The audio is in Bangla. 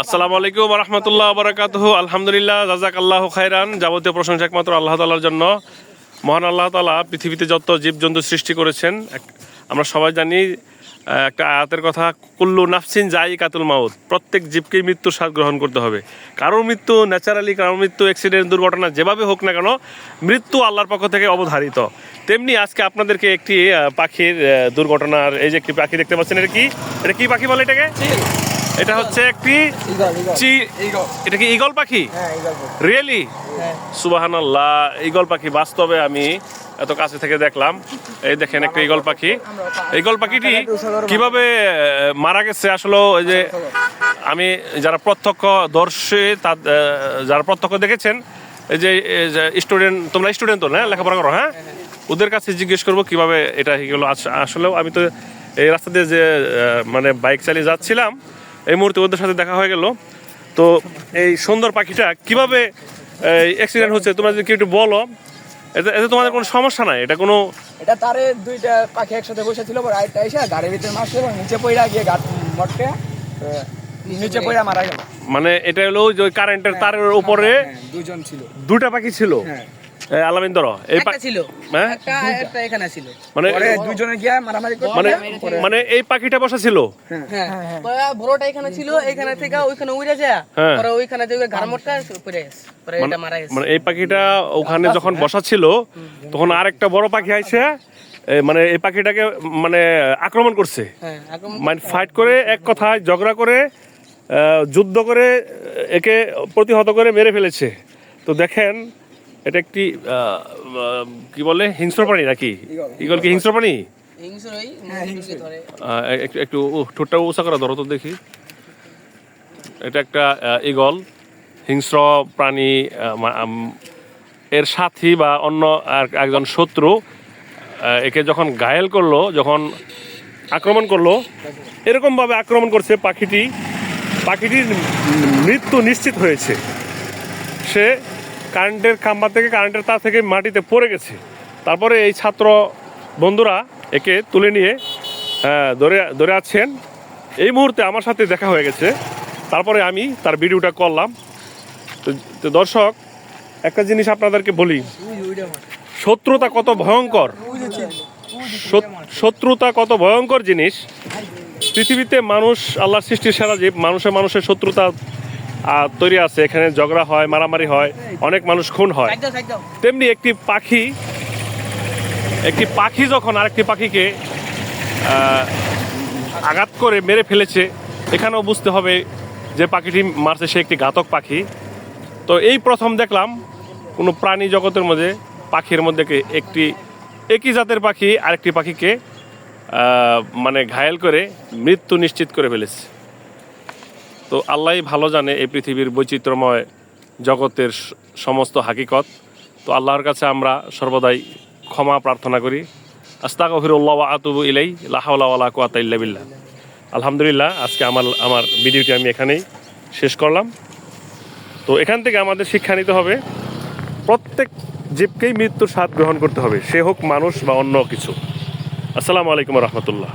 আসসালামু আলাইকুম রহমতুল্লাহ বারাকাতুহু আলহামদুলিল্লাহ জাজাক আল্লাহ খাইরান যাবতীয় প্রশংসা একমাত্র আল্লাহ তালার জন্য। মহান আল্লাহ তালা পৃথিবীতে যত জীবজন্তু সৃষ্টি করেছেন আমরা সবাই জানি একটা আয়াতের কথা কুল্লু নাফসিন যাই কাতুল মাউত প্রত্যেক জীবকেই মৃত্যুর স্বাদ গ্রহণ করতে হবে। কারোর মৃত্যু ন্যাচারালি কারোর মৃত্যু অ্যাক্সিডেন্ট দুর্ঘটনা যেভাবে হোক না কেন মৃত্যু আল্লাহর পক্ষ থেকে অবধারিত। তেমনি আজকে আপনাদেরকে একটি পাখির দুর্ঘটনার এই যে একটি পাখি দেখতে পাচ্ছেন এটা কি? এটা কি পাখি বলে এটাকে? এটা হচ্ছে একটি এটা কি ইগল পাখি? রিয়েলি সুবাহান আল্লাহ ইগল পাখি। বাস্তবে আমি এত কাছে থেকে দেখলাম। এই দেখেন একটা ইগল পাখি। ইগল পাখিটি কীভাবে মারা গেছে আসলে ওই যে আমি যারা প্রত্যক্ষ দর্শে তা যারা প্রত্যক্ষ দেখেছেন, এই যে স্টুডেন্ট তোমরা স্টুডেন্ট তো না লেখাপড়া করো হ্যাঁ? ওদের কাছে জিজ্ঞেস করব কীভাবে এটা হলো আসলেও আমি তো এই রাস্তা দিয়ে যে মানে বাইক চালিয়ে যাচ্ছিলাম, এই মুহূর্তে ওদের সাথে দেখা হয়ে গেল। তো এই সুন্দর পাখিটা কীভাবে অ্যাক্সিডেন্ট হচ্ছে, তোমরা যদি কেউ একটু বলো এতে এতে তোমাদের কোনো সমস্যা নাই? এটা কোনো এটা তারে দুইটা পাখি একসাথে বসে ছিল আরেকটা এসে গাড়ির ভিতরে মারছে এবং নিচে পড়া গিয়ে গাছ মরতে নিচে পড়া মারা গেল। মানে এটা হলো ওই যে কারেন্টের তারের উপরে হ্যাঁ, দুজন ছিল। দুটা পাখি ছিল? হ্যাঁ। আলামিন ধরো এই হ্যাঁ? একটা একটা এখানে ছিল। মানে দুজনে গিয়ে মারামারি করে মানে মানে এই পাখিটা বসা ছিল? হ্যাঁ। বড়টা এখানে ছিল এখানে থেকে ওইখানে উড়ে যায়। হ্যাঁ। পরে ওইখানে যে ঘাড় মোটকা পড়ে গেছে পরে এটা মারা গেছে। মানে এই পাখিটা ওখানে যখন বসা ছিল তখন আরেকটা বড় পাখি আইসে মানে এই পাখিটাকে মানে আক্রমণ করছে। হ্যাঁ মানে ফাইট করে এক কথায় ঝগড়া করে আহ, যুদ্ধ করে একে প্রতিহত করে মেরে ফেলেছে। তো দেখেন এটা একটি কি বলে হিংস্র প্রাণী নাকি? ইগল কি হিংস্র প্রাণী? আহ, একটু ঠোঁটটা উঁচা করা ধরো তো দেখি। এটা একটা ইগল হিংস্র প্রাণী এর সাথী বা অন্য একজন শত্রু একে যখন ঘায়েল করল যখন আক্রমণ করল এরকমভাবে আক্রমণ করছে পাখিটি। পাখিটির মৃত্যু নিশ্চিত হয়েছে। সে কারেন্টের খাম্বা থেকে, কারেন্টের তার থেকে মাটিতে পড়ে গেছে। তারপরে এই ছাত্র বন্ধুরা একে তুলে নিয়ে ধরে ধরে আছেন। এই মুহূর্তে আমার সাথে দেখা হয়ে গেছে। তারপরে আমি তার ভিডিওটা করলাম। তো দর্শক, একটা জিনিস আপনাদেরকে বলি। শত্রুতা কত ভয়ঙ্কর। শত্রুতা কত ভয়ঙ্কর জিনিস। পৃথিবীতে মানুষ, আল্লাহর সৃষ্টির সেরা জীব মানুষের মানুষের শত্রুতা তৈরি আছে এখানে ঝগড়া হয় মারামারি হয় অনেক মানুষ খুন হয়। তেমনি একটি পাখি একটি পাখি যখন আরেকটি পাখিকে আঘাত করে মেরে ফেলেছে এখানেও বুঝতে হবে যে পাখিটি মারছে সে একটি ঘাতক পাখি। তো এই প্রথম দেখলাম কোনো প্রাণী জগতের মধ্যে পাখির মধ্যে একটি একই জাতের পাখি আরেকটি পাখিকে মানে ঘায়েল করে মৃত্যু নিশ্চিত করে ফেলেছে। তো আল্লাহই ভালো জানে এই পৃথিবীর বৈচিত্র্যময় জগতের সমস্ত হাকিকত। তো আল্লাহর কাছে আমরা সর্বদাই ক্ষমা প্রার্থনা করি। আস্তাগফিরুল্লাহ ওয়া আতুবু ইলাই লা হাওলা ওয়ালা কুওয়াতা বিল্লাহ। আলহামদুলিল্লাহ, আজকে আমার আমার ভিডিওটি আমি এখানেই শেষ করলাম। তো এখান থেকে আমাদের শিক্ষা নিতে হবে, প্রত্যেক জীবকেই মৃত্যুর স্বাদ গ্রহণ করতে হবে, সে হোক মানুষ বা অন্য কিছু। আসসালামু আলাইকুম রহমতুল্লাহ।